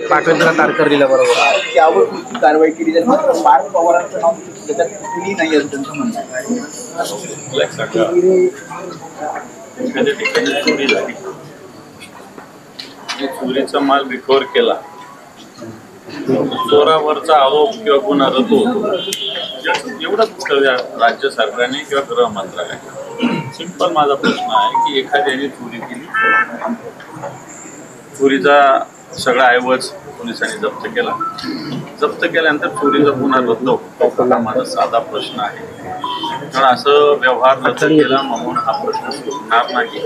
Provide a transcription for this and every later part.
पाटबंधीला तारकर्लीला बरोबर. त्यावर कारवाई केली जाईल. मात्र पार्थ पवारांचं नाव त्याच्यात कुणी नाही असं त्यांचं म्हणणं. आहे. एखाद्या ठिकाणी चोरी झाली आणि चोरीचा माल रिकव्हर केला. चोरावरचा आरोप किंवा गुन्हा रद्द होतो. एवढंच राज्य सरकारने किंवा गृह मंत्रालयाने. सिंपल माझा प्रश्न आहे की एखाद्याने चोरी केली? चोरीचा सगळा ऐवज पोलिसांनी जप्त केला. जप्त केल्यानंतर चोरीचा गुन्हा रद्द होतो हा माझा साधा प्रश्न आहे. कारण असं व्यवहार रद्द केला म्हणून हा प्रश्न सुटणार नाही.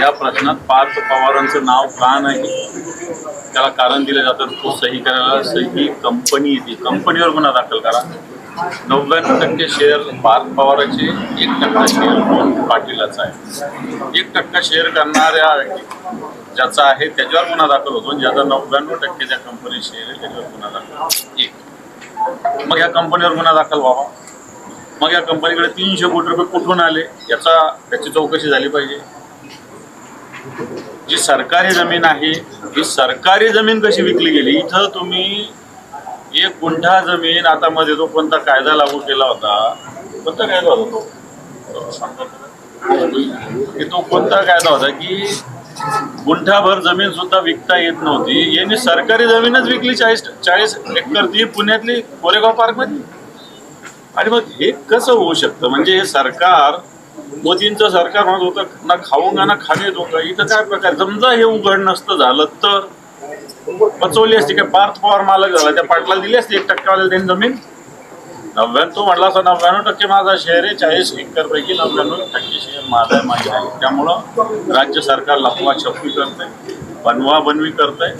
या प्रश्नात पार्थ पवारांचं नाव का नाही? त्याला कारण दिलं जातं तो सही करायला सही कंपनी येते. कंपनीवर गुन्हा दाखल करा. नव्याण्णव टक्के शेअर पार्थ पवाराचे एक टक्का शेअर पाटीलाचा आहे. एक टक्का शेअर करणाऱ्या ज्याचा आहे त्याच्यावर गुन्हा दाखल होतो. ज्याचा नव्याण्णव टक्के ज्या कंपनी शेअर आहे त्याच्यावर गुन्हा दाखल एक. मग या कंपनीवर गुन्हा दाखल व्हावा. मग या कंपनीकडे तीनशे कोटी रुपये कुठून आले? याचा त्याची चौकशी झाली पाहिजे. जी सरकारी जमीन आहे ही सरकारी जमीन कशी विकली गेली? इथं तुम्ही एक गुंठा जमीन आता मध्ये तो कोणता कायदा लागू केला होता कोणता कायदा होता तो? तो की तो कोणता कायदा होता की गुंठाभर जमीन सुद्धा विकता येत नव्हती. यांनी सरकारी जमीनच विकली चाळीस चाळीस एकर ती पुण्यातली कोरेगाव पार्कमध्ये आणि मग हे कसं होऊ शकतं? म्हणजे हे सरकार मोदींचं सरकार म्हणत होतं ना खाऊंगा ना खाणे दोघं इथं काय प्रकार? समजा हे उघड नसतं झालं तर? पचवली असती काय पार्थ पवार मालक झाला. त्या पाटला दिली असती एक टक्केवाल्या त्यांनी जमीन? नव्याण्णव तो म्हटला असं नव्याण्णव टक्के माझा शेअर आहे चाळीस एकर पैकी नव्याण्णव टक्के शेअर माझा आहे माझे आहे त्यामुळं राज्य सरकार लपवा छपवी करतंय बनवा बनवी करतंय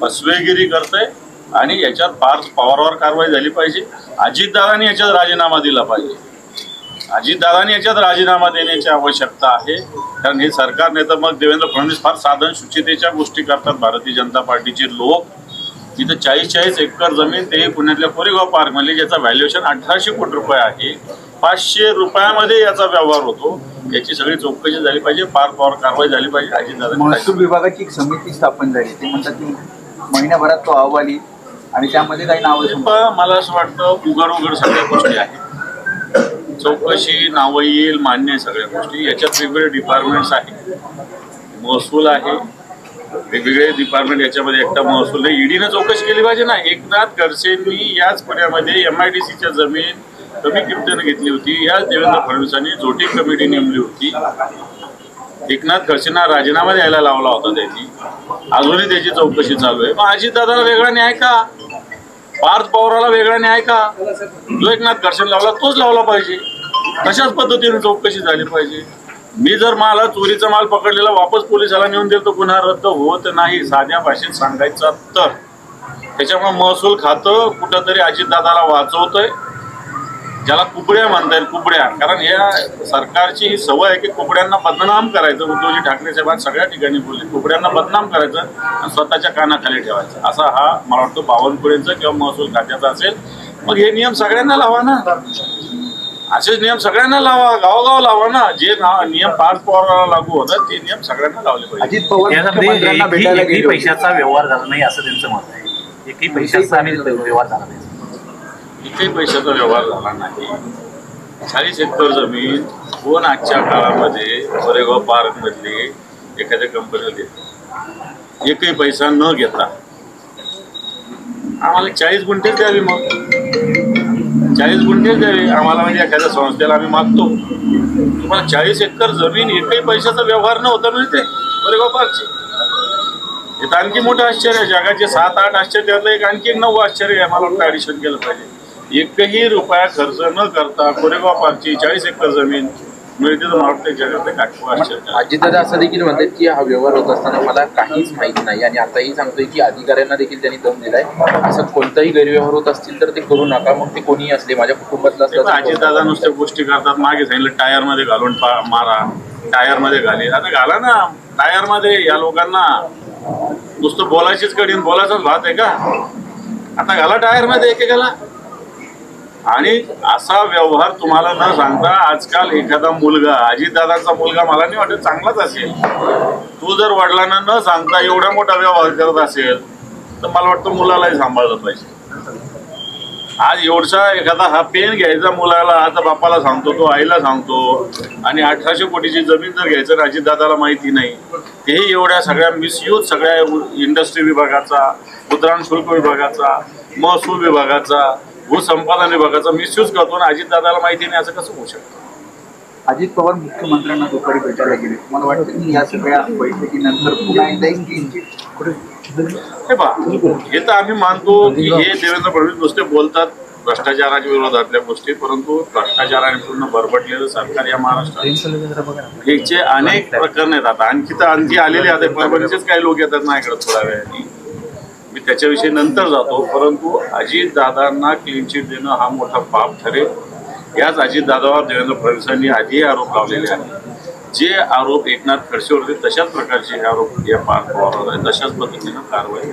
फसवेगिरी करतंय आणि याच्यात पार्थ पवारावर कारवाई झाली पाहिजे. अजितदारांनी याच्यात राजीनामा दिला पाहिजे. अजितदादांनी याच्यात राजीनामा देण्याची आवश्यकता आहे. कारण हे सरकार तर मग देवेंद्र फडणवीस फार साधन शुचितेच्या गोष्टी करतात. भारतीय जनता पार्टीचे लोक. तिथं चाळीस चाळीस एकर जमीन ते पुण्यातल्या कोरेगाव पार्कमध्ये ज्याचं व्हॅल्युएशन अठराशे कोटी रुपये आहे. पाचशे रुपयामध्ये याचा व्यवहार होतो. याची सगळी चौकशी झाली पाहिजे पार पॉवर कारवाई झाली पाहिजे. अजितदादा महसूल विभागाची एक समिती स्थापन झाली. ते म्हणतात की महिन्याभरात तो अहवाल आणि त्यामध्ये काही नावं मला असं वाटतं उघड उघड सगळ्या गोष्टी आहेत. चौकशी नावं येईल मान्य आहे सगळ्या गोष्टी. याच्यात वेगवेगळे डिपार्टमेंट्स आहेत. महसूल आहे. वेगवेगळे डिपार्टमेंट याच्यामध्ये एकटा महसूल आहे ईडीनं चौकशी केली पाहिजे ना. एकनाथ खडसेंनी याच पुण्यामध्ये एम आय डी सीच्या जमीन कमी किमतीनं घेतली होती. याच देवेंद्र फडणवीसांनी जोटी कमिटी नेमली होती. एकनाथ खडसेंना राजीनामा द्यायला लावला होता त्यांनी. अजूनही त्याची चौकशी चालू आहे. मग अजितदादाला वेगळा न्याय का? पार्थ पवाराला वेगळा न्याय का? जो एकनाथ लावला तोच लावला पाहिजे. तशाच पद्धतीने चौकशी झाली पाहिजे? मी जर मला चोरीचा माल पकडलेला वापस पोलिसाला नेऊन देतो गुन्हा रद्द होत नाही साध्या भाषेत सांगायचा तर. त्याच्यामुळे महसूल खातं कुठंतरी अजितदादाला वाचवतंय. ज्याला कुबड्या म्हणता येईल कुबड्या. कारण या सरकारची ही सवय आहे की कुबड्यांना बदनाम करायचं. उद्धवजी ठाकरे साहेब आज सगळ्या ठिकाणी बोलले कुबड्यांना बदनाम करायचं आणि स्वतःच्या कानाखाली ठेवायचं. असा हा मला वाटतं बावनकुळेंचा किंवा महसूल खात्याचा असेल. मग हे नियम सगळ्यांना लावा ना. असेच नियम सगळ्यांना लावा गावोगाव लावा ना. जे ना- नियम पाच पवाराला लागू होतात ते नियम सगळ्यांना लावले पाहिजे अजित पवार. पैशाचा व्यवहार झाला नाही असं त्यांचं मत आहे. एकही पैशाचा व्यवहार झाला नाही. इथे पैशाचा व्यवहार झाला नाही. चाळीस एकर जमीन कोण आजच्या काळामध्ये कोरेगाव पार्कमधली एखाद्या कंपनीला देते. एकही पैसा न घेता. आम्हाला चाळीस गुंठेच द्यावी मग. चाळीस गुंठेच द्यावी. आम्हाला म्हणजे एखाद्या संस्थेला आम्ही मागतो. तुम्हाला चाळीस एकर जमीन एकही पैशाचा व्यवहार न होता मिळते कोरेगाव पार्कचे. हे तर आणखी मोठं आश्चर्य जगाचे सात आठ आश्चर्यातलं एक आणखी एक नऊ आश्चर्य आहे. मला वाटतं ॲडिशन केलं पाहिजे. एकही रुपया खर्च न करता कोरेगाव पार्कची चाळीस एकर जमीन मिळते तर मला. अजितदादा असं देखील म्हणतात की हा व्यवहार होत असताना मला काहीच माहिती नाही आणि आताही सांगतोय की अधिकाऱ्यांना देखील त्यांनी दम दिलाय. असं कोणताही गैरव्यवहार होत असतील तर ते करू नका. मग ते कोणीही असले माझ्या कुटुंबातलं अजितदादा नुसत्या गोष्टी करतात. मागे सांगितलं टायरमध्ये घालून मारा. टायरमध्ये घाली. आता घाला ना. टायरमध्ये या लोकांना नुसतं बोलायचीच कडीन बोलायचाच भात आहे का? आता घाला टायरमध्ये एकेकाला. आणि असा व्यवहार तुम्हाला न सांगता आजकाल एखादा मुलगा अजितदादाचा मुलगा मला नाही वाटत चांगलाच असेल. तू जर वडिलांना न सांगता एवढा मोठा व्यवहार करत असेल तर मला वाटतं मुलालाही सांभाळलं पाहिजे. आज एवढसा एखादा हा पेन घ्यायचा मुलाला आता बापाला सांगतो तो आईला सांगतो आणि अठराशे कोटीची जमीन जर घ्यायचं अजितदादाला माहिती नाही तेही एवढ्या सगळ्या मिसयूज सगळ्या इंडस्ट्री विभागाचा मुद्रांक शुल्क विभागाचा महसूल विभागाचा भूसंपादन विभागाचा मिसयूज करतो आणि अजितदादाला माहिती नाही असं कसं होऊ शकतं? अजित पवार मुख्यमंत्र्यांना दुपारी भेटायला गेले. मला वाटतं की या सगळ्या बैठकीनंतर पुन्हा एकदा हे पहा हे तर आम्ही मानतो की हे देवेंद्र फडणवीस नुसते बोलतात भ्रष्टाचाराच्या विरोधातल्या गोष्टी परंतु भ्रष्टाचाराने पूर्ण बरबटलेलं सरकार या महाराष्ट्रात ह्याचे अनेक प्रकरण आहेत आता आणखी तर आणखी आलेले आता परभणीचेच काही लोक येतात माझ्याकडे थोड्या वेळाने. मी त्याच्याविषयी नंतर जातो. परंतु अजितदादांना क्लीन चिट देणं हा मोठा पाप ठरेल. याच अजितदादावर देवेंद्र फडणवीसांनी आधीही आरोप लावलेले आहेत. जे आरोप एकनाथ खडसे होते तशाच प्रकारचे हे आरोप या पार पवारावर तशाच पद्धतीनं कारवाई